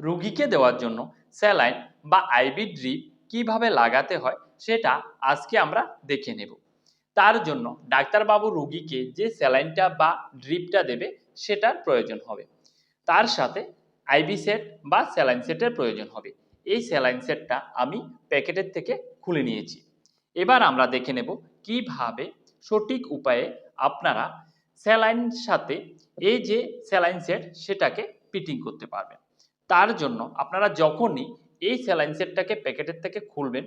রুগীকে দেওয়ার জন্য স্যালাইন বা আইভি ড্রিপ কীভাবে লাগাতে হয় সেটা আজকে আমরা দেখে নেব। তার জন্য ডাক্তারবাবু রুগীকে যে স্যালাইনটা বা ড্রিপটা দেবে সেটার প্রয়োজন হবে। তার সাথে আইভি সেট বা স্যালাইন সেটের প্রয়োজন হবে। এই স্যালাইন সেটটা আমি প্যাকেটের থেকে খুলে নিয়েছি। এবার আমরা দেখে নেব কীভাবে সঠিক উপায়ে আপনারা স্যালাইন সাথে এই যে স্যালাইন সেট সেটাকে ফিটিং করতে পারবেন। তার জন্য আপনারা যখনই এই স্যালাইন সেটটাকে প্যাকেটের থেকে খুলবেন,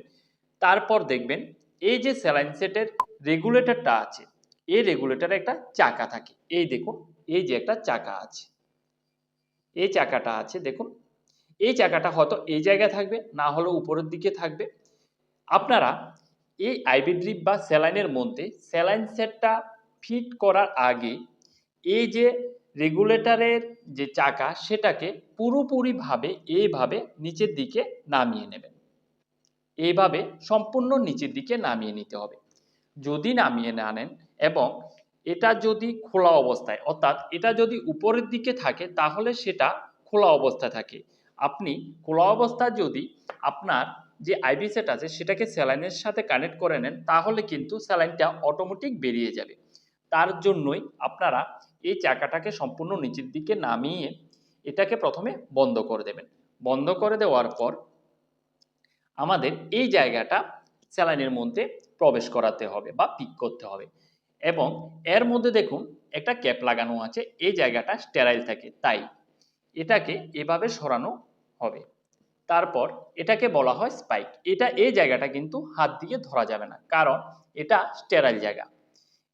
তারপর দেখবেন এই যে স্যালাইন সেটের রেগুলেটরটা আছে, এই রেগুলেটরে একটা চাকা থাকে। এই দেখুন, এই যে একটা চাকা আছে। এই চাকাটা আছে, দেখুন। এই চাকাটা হয়তো এই জায়গায় থাকবে, না হলে উপরের দিকে থাকবে। আপনারা এই আইবি ড্রিপ বা স্যালাইনের মধ্যে স্যালাইন সেটটা ফিট করার আগে এই যে রেগুলেটরের যে চাকা, সেটাকে পুরোপুরিভাবে এইভাবে নিচের দিকে নামিয়ে নেবেন। এইভাবে সম্পূর্ণ নিচের দিকে নামিয়ে নিতে হবে। যদি নামিয়ে না নেন এবং এটা যদি খোলা অবস্থায়, অর্থাৎ এটা যদি উপরের দিকে থাকে, তাহলে সেটা খোলা অবস্থায় থাকে। আপনি খোলা অবস্থায় যদি আপনার যে আইবি সেট আছে, সেটাকে স্যালাইনের সাথে কানেক্ট করে নেন, তাহলে কিন্তু স্যালাইনটা অটোমেটিক বেরিয়ে যাবে। তার জন্যই আপনারা এই চাকাটাকে সম্পূর্ণ নিচের দিকে নামিয়ে এটাকে প্রথমে বন্ধ করে দেবেন। বন্ধ করে দেওয়ার পর আমাদের এই জায়গাটা স্যালাইনের মধ্যে প্রবেশ করাতে হবে বা পিক করতে হবে এবং এর মধ্যে দেখুন একটা ক্যাপ লাগানো আছে, এই জায়গাটা স্টেরাইল থাকে, তাই এটাকে এভাবে সরানো হবে। তারপর এটাকে বলা হয় স্পাইক, এটা এই জায়গাটা কিন্তু হাত দিয়ে ধরা যাবে না, কারণ এটা স্টেরাইল জায়গা।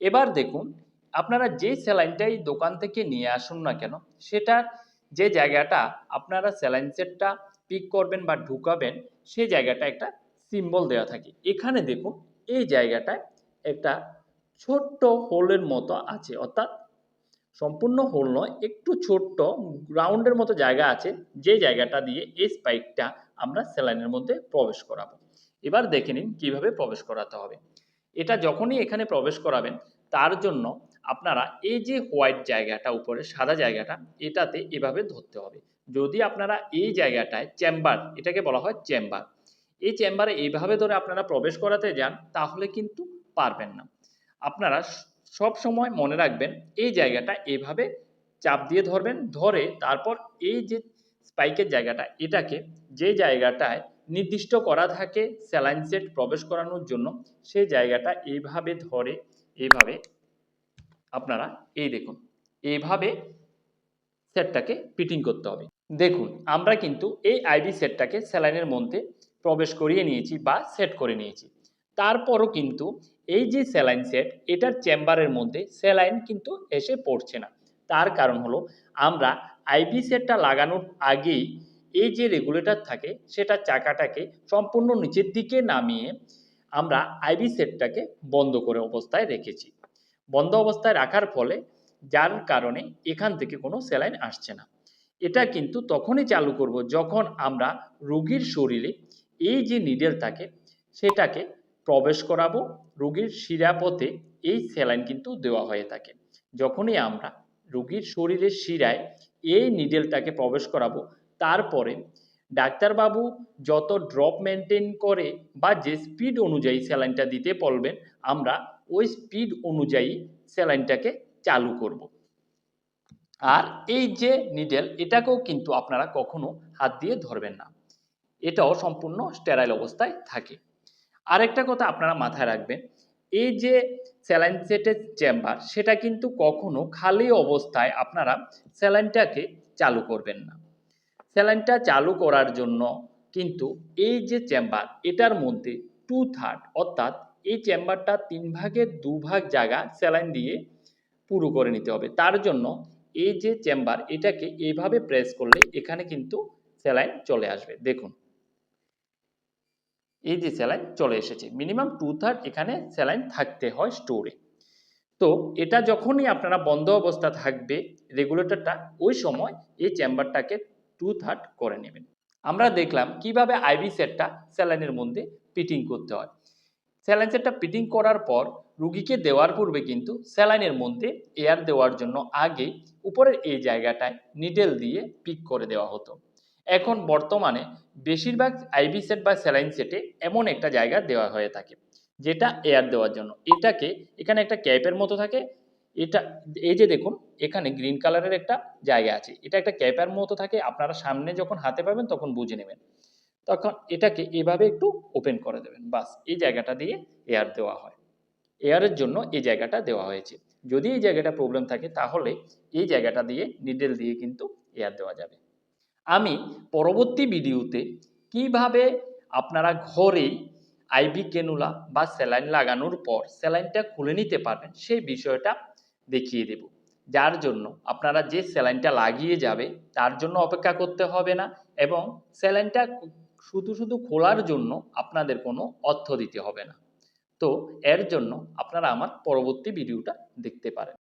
এবার দেখুন আপনারা যে স্যালাইনটাই দোকান থেকে নিয়ে আসুন না কেন সেটার যে জায়গাটা আপনারা স্যালাইন সেটটা পিক করবেন বা ঢুকাবেন সেই জায়গাটা একটা সিম্বল দেওয়া থাকে। এখানে দেখুন, এই জায়গাটায় একটা ছোট্ট হোলের মতো আছে, অর্থাৎ সম্পূর্ণ হোল নয়, একটু ছোট্ট গ্রাউন্ডের মতো জায়গা আছে, যে জায়গাটা দিয়ে এই স্পাইকটা আমরা স্যালাইনের মধ্যে প্রবেশ করাবো। এবার দেখে নিন কীভাবে প্রবেশ করাতে হবে। এটা যখনই এখানে প্রবেশ করাবেন, তার জন্য আপনারা এই যে হোয়াইট জায়গাটা উপরে, সাদা জায়গাটা, এটাতে এভাবে ধরতে হবে। যদি আপনারা এই জায়গাটায় চেম্বার এটাকে বলা হয় চেম্বার এই চেম্বারে এইভাবে ধরে আপনারা প্রবেশ করাতে যান, তাহলে কিন্তু পারবেন না। আপনারা সব সময় মনে রাখবেন, এই জায়গাটা এভাবে চাপ দিয়ে ধরবেন, ধরে তারপর এই যে স্পাইকের জায়গাটা, এটাকে যে জায়গাটায় নির্দিষ্ট করা থাকে স্যালাইন সেট প্রবেশ করানোর জন্য, সেই জায়গাটা এইভাবে ধরে, এইভাবে আপনারা এই দেখুন, এইভাবে সেটটাকে ফিটিং করতে হবে। দেখুন, আমরা কিন্তু এই আইবি সেটটাকে স্যালাইনের মধ্যে প্রবেশ করিয়ে নিয়েছি বা সেট করে নিয়েছি। তারপরও কিন্তু এই যে স্যালাইন সেট, এটার চেম্বারের মধ্যে স্যালাইন কিন্তু এসে পড়ছে না। তার কারণ হলো, আমরা আইবি সেটটা লাগানোর আগেই এই যে রেগুলেটর থাকে, সেটা চাকাটাকে সম্পূর্ণ নিচের দিকে নামিয়ে আমরা আইবি সেটটাকে বন্ধ করে অবস্থায় রেখেছি। বন্ধ অবস্থায় রাখার ফলে যার কারণে এখান থেকে কোনো স্যালাইন আসছে না। এটা কিন্তু তখনই চালু করব যখন আমরা রোগীর শরীরে এই যে নিডেল থাকে, সেটাকে প্রবেশ করাবো, রোগীর শিরাপথে এই স্যালাইন কিন্তু দেওয়া হয়ে থাকে। যখনই আমরা রোগীর শরীরের শিরায় এই নিডেলটাকে প্রবেশ করাবো, তারপরে ডাক্তারবাবু যত ড্রপ মেনটেন করে বা যে স্পিড অনুযায়ী স্যালাইনটা দিতে বলবেন, আমরা ওই স্পিড অনুযায়ী স্যালাইনটাকে চালু করব। আর এই যে নিডেল এটাকেও কিন্তু আপনারা কখনো হাত দিয়ে ধরবেন না। এটাও সম্পূর্ণ স্টেরাইল অবস্থায় থাকে। আরেকটা কথা আপনারা মাথায় রাখবেন, এই যে স্যালাইন সেটের চেম্বার সেটা কিন্তু কখনো খালি অবস্থায় আপনারা স্যালাইনটাকে চালু করবেন না। স্যালাইনটা চালু করার জন্য কিন্তু এই যে চেম্বার এটার মধ্যে টু থার্ড অর্থাৎ এই চেম্বারটা তিন ভাগ জায়গা স্যালাইন দিয়ে পুরো করে নিতে হবে। তার জন্য এই যে চেম্বার এটাকে এভাবে প্রেস করলে এখানে কিন্তু স্যালাইন চলে আসবে। দেখুন, এই যে স্যালাইন চলে এসেছে। মিনিমাম টু থার্ড এখানে স্যালাইন থাকতে হয় স্টোরে তো এটা যখনই আপনারা বন্ধ অবস্থা থাকবে রেগুলেটরটা ওই সময় এই চেম্বারটাকে টু থার্ড করে নেবেন। আমরা দেখলাম কীভাবে আইভি সেটটা স্যালাইনের মধ্যে ফিটিং করতে হয়। স্যালাইন সেটটা ফিটিং করার পর রুগীকে দেওয়ার পূর্বে কিন্তু স্যালাইনের মধ্যে এয়ার দেওয়ার জন্য আগে উপরের এই জায়গাটায় নিডেল দিয়ে পিক করে দেওয়া হতো। এখন বর্তমানে বেশিরভাগ আইভি সেট বা স্যালাইন সেটে এমন একটা জায়গা দেওয়া হয়ে থাকে, যেটা এয়ার দেওয়ার জন্য। এটাকে এখানে একটা ক্যাপের মতো থাকে। এটা, এই যে দেখুন, এখানে গ্রিন কালারের একটা জায়গা আছে। এটা একটা ক্যাপের মতো থাকে। আপনারা সামনে যখন হাতে পাবেন তখন বুঝে নেবেন। তখন এটাকে এভাবে একটু ওপেন করে দেবেন। বাস, এই জায়গাটা দিয়ে এয়ার দেওয়া হয়। এয়ারের জন্য এই জায়গাটা দেওয়া হয়েছে। যদি এই জায়গাটা প্রবলেম থাকে, তাহলে এই জায়গাটা দিয়ে নিডেল দিয়ে কিন্তু এয়ার দেওয়া যাবে। আমি পরবর্তী ভিডিওতে কীভাবে আপনারা ঘরেই আইভি কেনুলা বা স্যালাইন লাগানোর পর স্যালাইনটা খুলে নিতে পারবেন, সেই বিষয়টা দেখিয়ে দেব। যার জন্য আপনারা যে স্যালাইনটা লাগিয়ে যাবে, তার জন্য অপেক্ষা করতে হবে না এবং স্যালাইনটা শুধু শুধু খোলার জন্য আপনাদের কোনো অর্থ দিতে হবে না। তো এর জন্য আপনারা আমার পরবর্তী ভিডিওটা দেখতে পারেন।